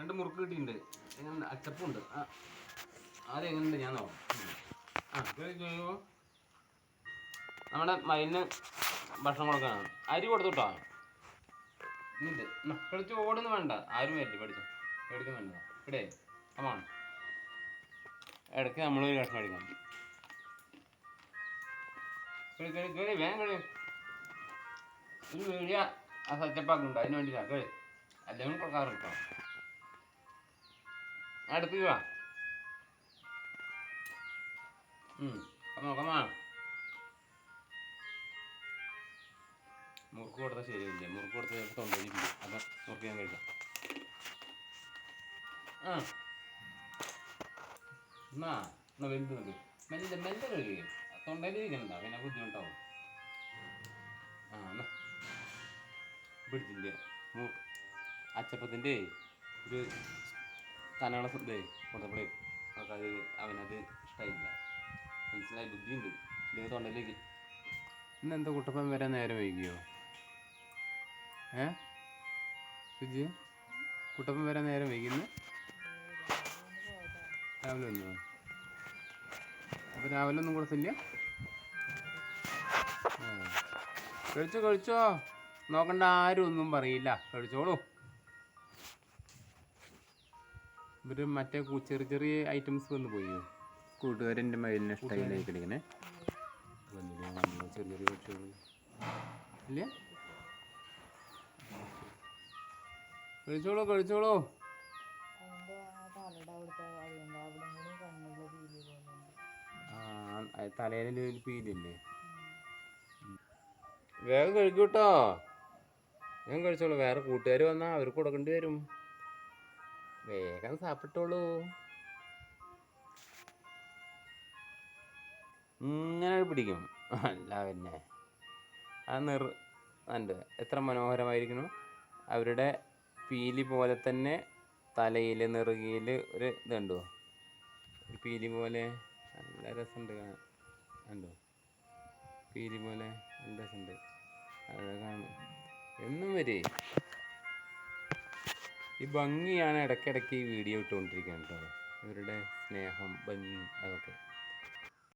രണ്ട് മുറുക്ക് കിട്ടിയിട്ടുണ്ട്. അച്ചപ്പുണ്ട് എങ്ങനെയുണ്ട്? ഞാൻ നോക്കാം. നമ്മുടെ മരുന്ന് ഭക്ഷണം കൊടുക്കാനാണ് അരി കൊടുത്തുട്ടോ? ഇണ്ട് കളിച്ച് ഓടുന്നു വേണ്ട. ആരും വരില്ല. പഠിച്ചു. പഠിക്കുന്ന വേണ്ട. ഇവിടെ. അമ്മ ഇടയ്ക്ക് നമ്മൾ ഒരു കഷ്ണം അടിക്കണം. കേളി വേഗം കളി. ഒരു വീഡിയ ആ സച്ചപ്പാക്കുണ്ട് അതിന് വേണ്ടിയിട്ടാണ് കളി. അല്ലെങ്കിൽ കൊടുക്കാറുണ്ടോ കേട്ടോ അടുത്ത് വാ. നോക്കാം മുറുക്ക് കൊടുത്താൽ ശരിയില്ല മുറുക്ക് കൊടുത്താൽ ചിലപ്പോൾ തൊണ്ടയിലില്ല അപ്പം മുറുക്ക് ഞാൻ കഴിക്കാം. ആ. എന്നാ എന്നാ വലുത് നോക്ക് മെല്ലെ മെല്ലെ കഴിക്കുക തൊണ്ടയിലിരിക്കണ്ട. പിന്നെ ബുദ്ധിമുട്ടാവും. ആ എന്നാ. പിടിച്ചില്ല അച്ചപ്പത്തിന്റെ ഒരു കനകള ഇതേ കൊടുത്തപ്പോഴേ അത് അവനത് ഇഷ്ടമായില്ല മനസ്സിലായി? ബുദ്ധിയുണ്ട്. ഇല്ലെങ്കിൽ തൊണ്ടയിലേക്ക്. ഇന്ന് എന്താ കുട്ടപ്പൻ വരാൻ നേരം വൈകിയോ? ഏ? സുജി കുട്ടപ്പൻ വരാൻ നേരം വൈകിന്ന് രാവിലെ വന്നു? അപ്പോൾ രാവിലെ ഒന്നും കൊടുത്തില്ല. കഴിച്ചോ കഴിച്ചോ. നോക്കണ്ട ആരും ഒന്നും പറയില്ല. കഴിച്ചോളൂ. ഇവർ മറ്റേ ചെറിയ ചെറിയ ഐറ്റംസ് വന്ന് പോയി. കൂട്ടുകാരന്റെ മയിലിനെ ഇഷ്ടമായി നമ്മൾ ചെറിയ ചെറിയ പക്ഷികൾ ഇല്ല? കഴിച്ചോളൂ കഴിച്ചോളൂ. ആ തലയുടെ ഒരു പീലില്ലേ? വേഗം കഴിക്കൂട്ടോ ഞാൻ കഴിച്ചോളൂ. വേറെ കൂട്ടുകാർ വന്നാൽ അവർക്ക് കൊടുക്കേണ്ടി വരും. വേഗം സാപ്പിട്ടോളൂ. ഇങ്ങനെ പിടിക്കും. അല്ല പിന്നെ. ആ നിർ ഉണ്ട് എത്ര മനോഹരമായിരിക്കുന്നു. അവരുടെ പീലി പോലെ തന്നെ തലയിൽ നെറുകയിൽ ഒരു ഇതുണ്ടോ? ഒരു പീലി പോലെ നല്ല രസമുണ്ട് കണ്ടോ? പീലി പോലെ നല്ല രസമുണ്ട്. അഴകാണ് എന്നും വരെ. ഈ ഭംഗിയാണ് ഇടയ്ക്കിടയ്ക്ക് ഈ വീഡിയോ ഇട്ടുകൊണ്ടിരിക്കുന്നത് കേട്ടോ. ഇവരുടെ സ്നേഹം ഭംഗി അതൊക്കെ.